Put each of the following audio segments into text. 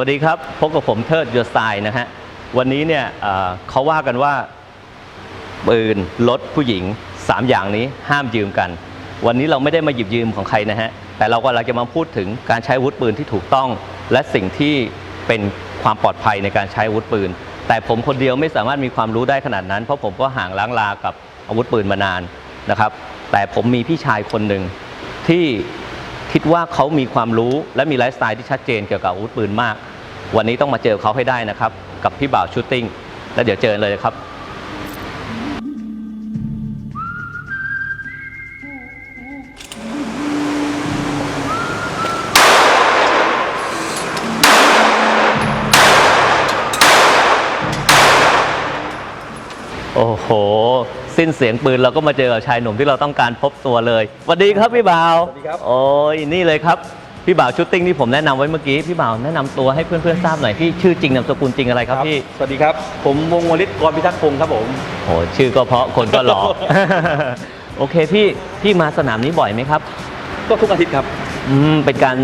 สวัสดีครับ พบกับผมเทิดยศไซนะฮะ วันนี้เนี่ยเอ่อเขาว่ากันว่าปืนรถผู้หญิง 3 อย่างนี้ห้ามยืมกัน วันนี้เราไม่ได้มาหยิบยืมของใครนะฮะ แต่เรากำลังจะมาพูดถึงการใช้อาวุธปืนที่ถูกต้อง และสิ่งที่เป็นความปลอดภัยในการใช้อาวุธปืน แต่ผมคนเดียวไม่สามารถมีความรู้ได้ขนาดนั้น เพราะผมก็ห่างล้างลากับอาวุธปืนมานานนะครับ แต่ผมมีพี่ชายคนหนึ่งที่คิดว่าเขามีความรู้และมีไลฟ์สไตล์ที่ชัดเจนเกี่ยวกับอาวุธปืนมาก วันนี้ต้องมาเจอเขาให้ได้นะครับ กับพี่บ่าวชูตติ้ง แล้วเดี๋ยวเจอเลยครับโอ้โห สิ้นเสียงปืนเราก็มาเจอกับชายหนุ่มที่เราต้องการพบตัวเลยสวัสดีครับพี่บ่าว สวัสดีครับ โอ้ยนี่เลยครับ พี่บ่าวชุดติ้งที่ผมแนะนำไว้เมื่อกี้พี่บ่าวแนะนำตัวให้เพื่อนๆทราบหน่อยพี่ชื่อจริงนามสกุลจริงอะไรครับพี่สวัสดีครับ ผมวงวลิศกรพิทักษ์พงศ์ครับผม โอ้ชื่อก็เพราะคนก็หล่อ โอเคพี่พี่มาสนามนี้บ่อยไหมครับก็ทุกอาทิตย์ครับอืมเป็นการ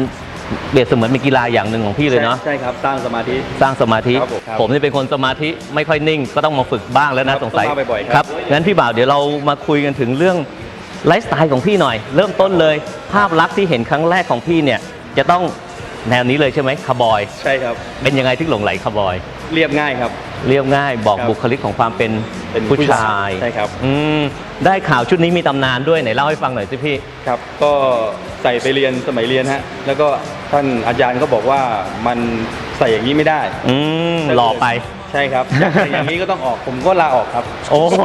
เปรียบเสมือนเป็นกีฬาอย่างหนึ่งของพี่เลยเนาะ ใช่ใช่ครับ สร้างสมาธิ สร้างสมาธิ ครับผมครับผมนี่เป็นคนสมาธิไม่ค่อยนิ่ง ก็ต้องมาฝึกบ้างแล้วครันะบสงสัยต้องมาบ่อยๆครับครับ งั้นพี่บ่าวเดี๋ยวเรามาคุยกันถึงเรื่องไลฟ์สไตล์ของพี่หน่อย เริ่มต้นเลย ภาพลักษณ์ที่เห็นครั้งแรกของพี่เนี่ย จะต้องแนวนี้เลยใช่ไหมคาร์บอย ใช่ครับ เป็นยังไงที่หลงไหลคาร์บอย เรียบง่ายครับ เรียบง่ายบอกครับบุคลิกของความเป็นเป็นผู้ผู้ชาชาย ยใช่ครับ อืมได้ข่าวชุดนี้มีตำนานด้วยไหนเล่าให้ฟังหน่อยสิพี่ ครับ ก็ใส่ไปเรียนสมัยเรียนฮะ แล้วก็ท่านอาจารย์ก็บอกว่ามันใส่อย่างนี้ไม่ได้อืมหล่อไป ใช่ครับอยากใส่อย่างนี้ก็ต้องออกผมก็ลาออกครับ โอ้โห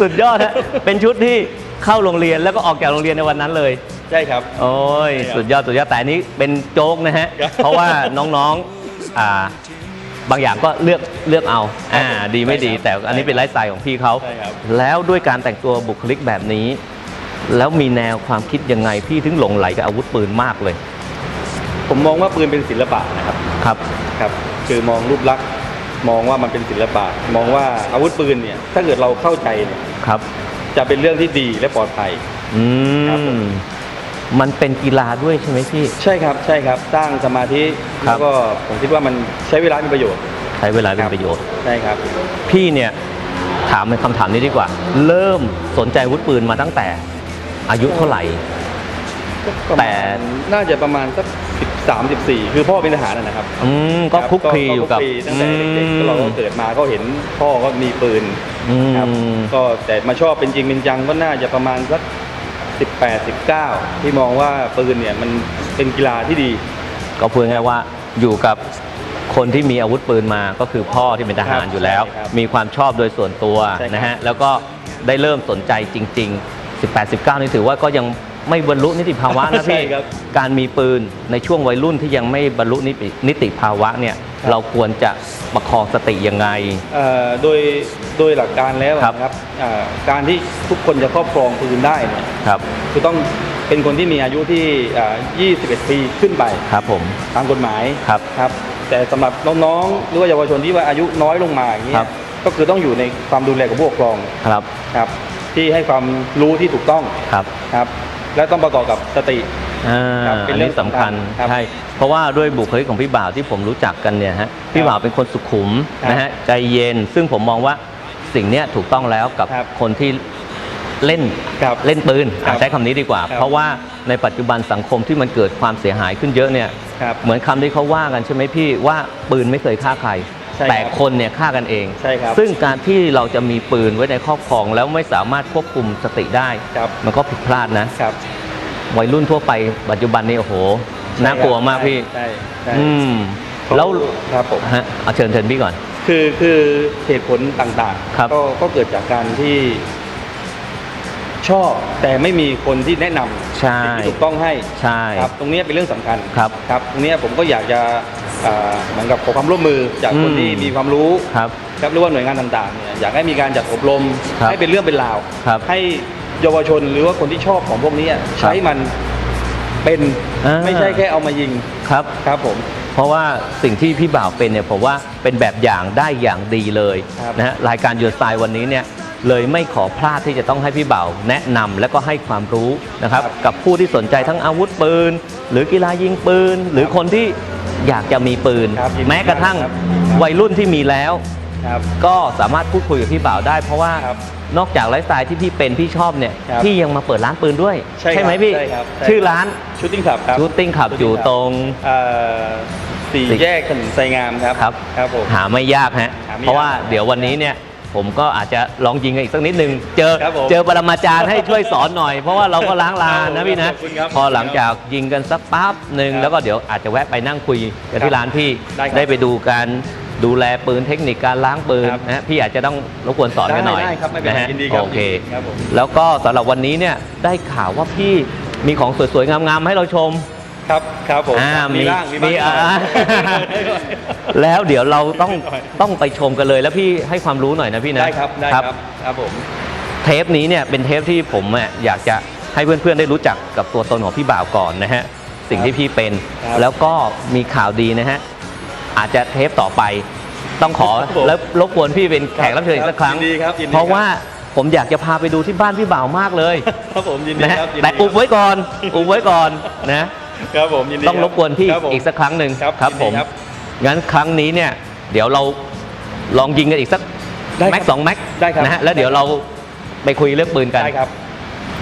สุดยอดฮะเป็นชุดที่ เข้าโรงเรียนแล้วก็ออกจากโรงเรียนในวันนั้นเลย ใช่ครับ โอ้ยใช่ครับสุดยอดสุดยอดแต่อันนี้เป็นโจ๊กนะฮะ ครับเพราะว่าน้องๆอ่าบางอย่างก็เลือกเลือกเอาอ่าดีไม่ดี ใช่ครับแต่อันนี้เป็นไลฟ์สไตล์ของพี่เขาใช่ครับ แล้วด้วยการแต่งตัวบุคลิกแบบนี้ แล้วมีแนวความคิดยังไงพี่ถึงหลงไหลกับอาวุธปืนมากเลยผมมองว่าปืนเป็นศิลปะนะครับ ครับ ครับคือมองรูปลักษณ์มองว่ามันเป็นศิลปะ มองว่าอาวุธปืนเนี่ยถ้าเกิดเราเข้าใจเนี่ยครับ จะเป็นเรื่องที่ดีและปลอดภัย อืครับผม มมันเป็นกีฬาด้วยใช่ไหมพี่ ใช่ครับใช่ครับสร้างสมาธิครัแล้บ วก็ผมคิดว่ามันใช้เวลามีประโยชน์ใช้เวลาเป็คนรับประโยชน์ ใช่ครับ พี่เนี่ยถามเป็นคำถามนี้ดีกว่า เริ่มสนใจอาวุธปืนมาตั้งแต่ อายุเท่าไหร่แต่น่าจะประมาณสัก สิบสามสิบสี่คือพ่อเป็นทหารนะนะครับอืมก็รับคลุกคลีอยู่กับคลีตั้งแต่เด็กๆก็เราก็เกิดมาก็เห็นพ่อก็มีปืนอืม ครับก็แต่มาชอบเป็นจริงเป็นจังก็น่าจะประมาณสักสิบแปดสิบเก้าที่มองว่าปืนเนี่ยมันเป็นกีฬาที่ดี ก็พูดง่ายๆว่าอยู่กับคนที่มีอาวุธปืนมาก็คือพ่อที่เป็นทหารครับอยู่แล้ว ใช่ครับมีความชอบโดยส่วนตัวใช่ครับนะฮะแล้วก็ได้เริ่มสนใจจริง ๆ 18 19 นี่ถือว่าก็ยัง ไม่บรรลุนิติภาวะนะใช่พี่ครับการมีปืนในช่วงวัยรุ่นที่ยังไม่บรรลุนิตินิติภาวะเนี่ยครับ เราควรจะประคองสติยังไง เอ่อโดยโดยหลักการแล้วครับ นะครับอ่าการที่ทุกคนจะครอบครองปืนได้เนี่ยครับคือต้องเป็นคนที่มีอายุที่อ่า21 ปีขึ้นไปครับผมตามกฎหมายครับ ครับแต่สำหรับน้องๆหรือว่าเยาวชนที่ว่าอายุน้อยลงมาอย่างเงี้ครัยบ ก็คือต้องอยู่ในความดูแลของผู้ปกครองครับครับที่ให้ความรู้ที่ถูกต้องครับ ครับ และต้องประกอบกับสติ อ่าครับเป็นอันเรื่นี้องสำคัญสำคัญครับใช่เพราะว่าด้วยบุคลิกของพี่บ่าวที่ผมรู้จักกันเนี่ยฮะพี่บ่าวเป็นคนสุขุมครับนะฮะใจเย็น ซึ่งผมมองว่าสิ่งเนี้ยถูกต้องแล้วกับครับคนที่เล่นครับเล่นปืนครับอะใช้คำนี้ดีกว่า ครับ เพราะว่าในปัจจุบันสังคมที่มันเกิดความเสียหายขึ้นเยอะเนี่ย ครับ เหมือนคำที่เขาว่ากันใช่ไหมพี่ว่าปืนไม่เคยฆ่าใคร ใช่ครับแต่คนเนี่ยฆ่ากันเอง ใช่ครับ ซึ่งการที่เราจะมีปืนไว้ในครอบครองแล้วไม่สามารถควบคุมสติได้ ครับมันก็ผิดพลาดนะ ครับวัยรุ่นทั่วไปปัจจุบันนี้โอ้โหน่ากลัวมากพี่ใช่ใช่อืมแล้วครับผม ฮะเอาเชิญเชิญพี่ก่อน คือคือเหตุผลต่างครับ ๆก็ก็เกิดจากการที่ชอบแต่ไม่มีคนที่แนะนำใช่ สิ่งที่ถูกต้องให้ใช่ ครับ ตรงนี้เป็นเรื่องสำคัญครับ ครับ ตรงนี้ผมก็อยากจะ อ่าเหมือนกับขอความร่วมมือจากคนอืม ที่มีความรู้ ครับ ครับหรือว่าหน่วยงานต่างๆเนี่ยอยากให้มีการจัดอบรมครับให้เป็นเรื่องเป็นราวครับให้เยาวชนหรือว่าคนที่ชอบของพวกนี้ใช้มันเป็นอ่า ไม่ใช่แค่เอามายิงครับ ครับผม เพราะว่าสิ่งที่พี่บ่าวเป็นเนี่ยผมว่าเป็นแบบอย่างได้อย่างดีเลยครับนะฮะรายการยูสไตล์วันนี้เนี่ย เลยไม่ขอพลาดที่จะต้องให้พี่บ่าวแนะนำและก็ให้ความรู้นะครับ กับผู้ที่สนใจทั้งอาวุธปืน หรือกีฬายิงปืน หรือคนที่อยากจะมีปืนครับยินดีแม้กระทั่งครับวัยรุ่นที่มีแล้วครับก็สามารถพูดคุยกับพี่บ่าวได้ เพราะว่าครับนอกจากไลฟ์สไตล์ที่พี่เป็นพี่ชอบเนี่ยครับพี่ยังมาเปิดร้านปืนด้วย ใช่ครับไหมพี่ใช่ครับใช่ชื่อร้านชูตติ้งคลับครับชูตติ้งขับอยู่ตรงเอ่อสี่สี่แยกถนนไซงามครับครับครับผมหาไม่ยากฮะหาไม่ยากเพราะว่าเดี๋ยววันนี้เนี่ย ผมก็อาจจะลองยิงกันอีกสักนิดนึง เจอครับผมเจอปรมาจารย์ให้ช่วยสอนหน่อย เพราะว่าเราก็ล้างลานนะพี่นะ ขอบคุณครับพอหลังจากยิงกันสักปั๊บหนึ่งครับแล้วก็เดี๋ยวอาจจะแวะไปนั่งคุยกันที่ร้านพี่ได้ครับได้ไปดูการดูแลปืนเทคนิคการล้างปืนครับนะพี่อาจจะต้องรบกวนสอนกันหน่อยได้ได้ครับไม่เป็นไรนะฮะยินดีครับโอเคครับผม แล้วก็สำหรับวันนี้เนี่ยได้ข่าวว่าพี่มีของสวยๆงามๆให้เราชม ครับครับผมอ่ามีบ้างมีบ้างมีอ่านิดหน่อยแล้วเดี๋ยวเราต้องนิดหน่อยต้องไปชมกันเลยแล้วพี่ให้ความรู้หน่อยนะพี่นะได้ครับได้ครับครับผมเทปนี้เนี่ยเป็นเทปที่ผมอะอยากจะให้เพื่อนๆได้รู้จักกับตัวตนของพี่บ่าวก่อนนะฮะสิ่งที่พี่เป็นครับแล้วก็มีข่าวดีนะฮะอาจจะเทปต่อไปต้องขอครับผมแล้วรบกวนพี่เป็นแขกรับเชิญอีกสักครั้งยินดีครับยินดีเพราะครับว่าผมอยากจะพาไปดูที่บ้านพี่บ่าวมากเลย ครับผมยินดีนะฮะครับยินดีแต่อุบไว้ก่อน อุบไว้ก่อนนะ ครับผมยินดีต้องรบกวนพี่คผมอีกสักครั้งหนึ่งครับผมยินดีครับงั้นครั้งนี้เนี่ย เดี๋ยวเราลองยิงกันอีกสักได้ครับแม็กสองแม็กได้ครับ นะฮะแล้วเดี๋ยวเราไปคุยเรื่องปืนกัน ได้ครับ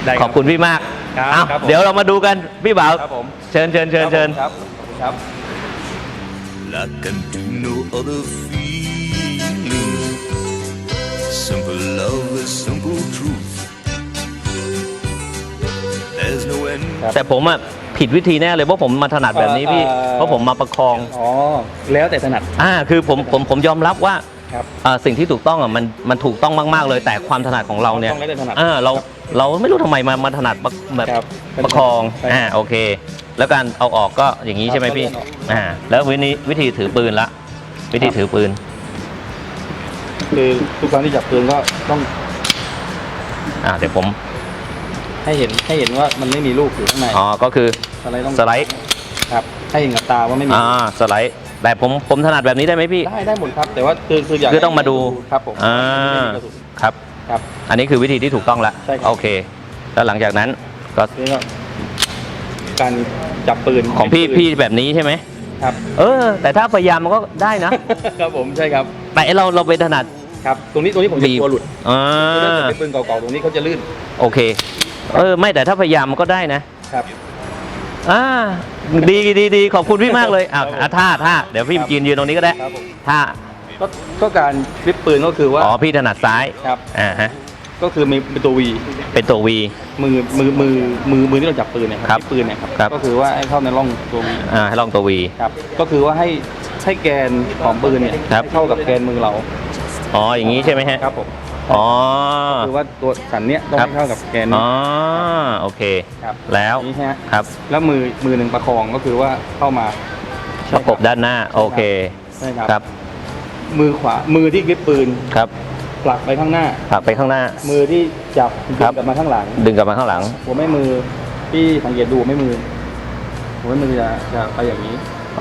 ได้ขอบคุณพี่มากครับอ้าวครับผม เดี๋ยวเรามาดูกันพี่บ่าวครับผมเชิญเชิญเชิญเชิญ ครับขอบคุณครับ I can do no other feeling. Simple love is simple truth. There's no end. ครับแต่ผมอะ ผิดวิธีแน่เลยเพราะผมมาถนัดแบบนี้พี่ เอ่อ เพราะผมมาประคอง อ๋อ แล้วแต่ถนัด อ่าคือผมผมผมยอมรับว่าครับ อ่าสิ่งที่ถูกต้องอะมันมันถูกต้องมากๆเลยแต่ความถนัดของเราเนี่ยต้องแล้วแต่ถนัด อ่าเราเราไม่รู้ทำไมมามาถนัดประแบบครับประคองใช่อ่าโอเค แล้วการเอาออกก็อย่างนี้ครับใช่ไหมพี่แล้วเลื่อนออกอ่าแล้ววิธีวิธีถือปืนละวิธีครับถือปืน คือทุกครั้งที่จับปืนก็ต้องอ่าเดี๋ยวผม ให้เห็นให้เห็นว่ามันไม่มีลูกอยู่ข้างในอ๋อก็คือสไลด์ต้องสไลด์ครับให้เห็นกับตาว่าไม่มีอ่าสไลด์แต่ผมผมถนัดแบบนี้ได้ไหมพี่ ได้ได้หมดครับ แต่ว่าคือคืออยากคือต้องมาดูครับผมอ่าไม่มีกระสุนครับครับ อันนี้คือวิธีที่ถูกต้องละใช่ครับโอเค แล้วหลังจากนั้นก็นี่ก็การจับปืนของพี่พี่แบบนี้ใช่ไหมครับ เออ แต่ถ้าพยายามมันก็ได้นะ ครับผมใช่ครับ แต่ไอ้เราเราไปถนัดครับ ตรงนี้ตรงนี้ผมจะบีบกลัวหลุดอ่าถ้าเกิดเป็นปืนเก่าๆตรงนี้เขาจะลื่น โอเค เออไม่แต่ถ้าพยายามมันก็ได้นะครับ อ่าดีดีดีขอบคุณพี่มากเลยอะครับผมอะท่าท่าเดี๋ยวพี่ครับ ยืนยืนตรงนี้ก็ได้ครับผมท่าก็ก็การฟลิปปืนก็คือว่าอ๋อพี่ถนัดซ้ายครับ อ่าฮะก็คือมีเป็นตัววีเป็นตัววีมือมือมือมือมือที่เราจับปืนเนี่ยครับที่ปืนเนี่ยครับครับก็คือว่าให้เข้าในร่องตัววีอ่าให้ลองตัววีครับ ก็คือว่าให้ให้แกนของปืนเนี่ยครับ ให้เข้ากับแกนมือเราอ๋ออย่างนี้ใช่ไหมฮะครับผม อ๋อ คือว่าตัวสันเนี้ยต้องครับ ให้เข้ากับแกนอ๋นี้อโอเค ครับ แล้วนี่ฮะครับ แล้วมือมือหนึ่งประคองก็คือว่าเข้ามาประกบด้านหน้า โอเค ใช่ครับครับมือขวามือที่กริปปืนครับผลักไปข้างหน้า ผลักไปข้างหน้า มือที่จับดึงครับ กลับมาข้างหลัง ดึงกลับมาข้างหลัง หัวแม่มือที่สังเกตดูหัวแม่มือหัวแม่มือจะจะไปอย่างนี้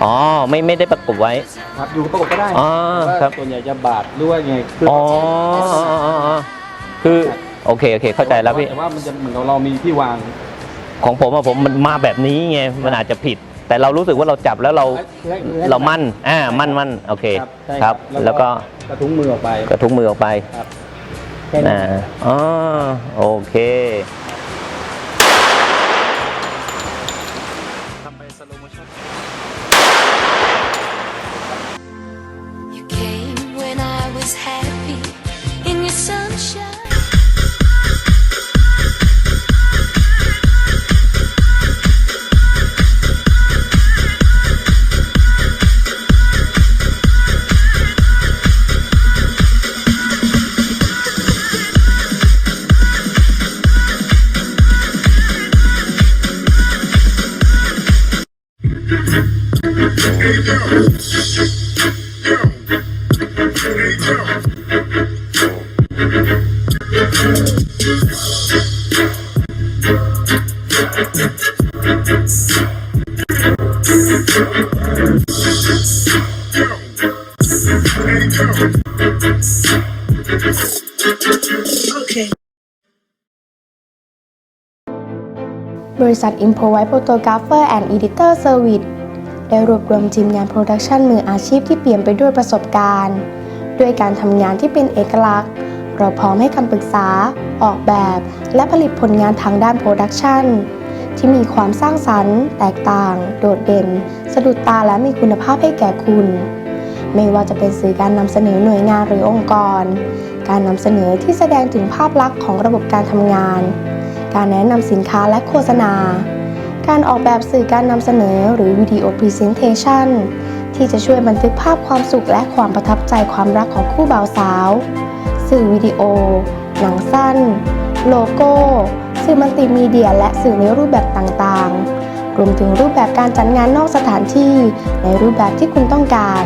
อ๋อไม่ไม่ได้ประกบไว้ ครับอยู่ประกบก็ได้อ๋อแต่ว่าครับ ส่วนใหญ่จะบาดหรือว่าไงคืออ๋ออ๋ออ๋ออ๋อคือโอเคโอเค เข้าใจแล้วพี่ แต่ว่ามันจะเหมือนกับเรามีที่วางของผมอะผมมันมาแบบนี้ไงมันอาจจะผิด แต่เรารู้สึกว่าเราจับแล้วเราให้ให้เรามั่นอ่ามั่นมั่นโอเคครับใช่ครับแล้วก็กระทุ้งมือออกไปกระทุ้งมือออกไปครับแค่นั้อ่านอ๋อโอเค บริษัท Improvise Photographer and Editor Service ได้รวบรวมทีมงานโปรดักชันมืออาชีพที่เปี่ยมไปด้วยประสบการณ์ ด้วยการทำงานที่เป็นเอกลักษณ์ เราพร้อมให้คำปรึกษา ออกแบบ และผลิตผลงานทางด้านโปรดักชันที่มีความสร้างสรรค์ แตกต่าง โดดเด่น สะดุดตาและมีคุณภาพให้แก่คุณ ไม่ว่าจะเป็นสื่อการนำเสนอหน่วยงานหรือองค์กร การนำเสนอที่แสดงถึงภาพลักษณ์ของระบบการทำงาน การแนะนำสินค้าและโฆษณา การออกแบบสื่อการนำเสนอหรือวิดีโอพรีเซนเทชันที่จะช่วยบันทึกภาพความสุขและความประทับใจความรักของคู่บ่าวสาว สื่อวิดีโอ หนังสั้น โลโก้ สื่อมัลติมีเดีย และสื่อในรูปแบบต่างๆ รวมถึงรูปแบบการจัดงานนอกสถานที่ในรูปแบบที่คุณต้องการ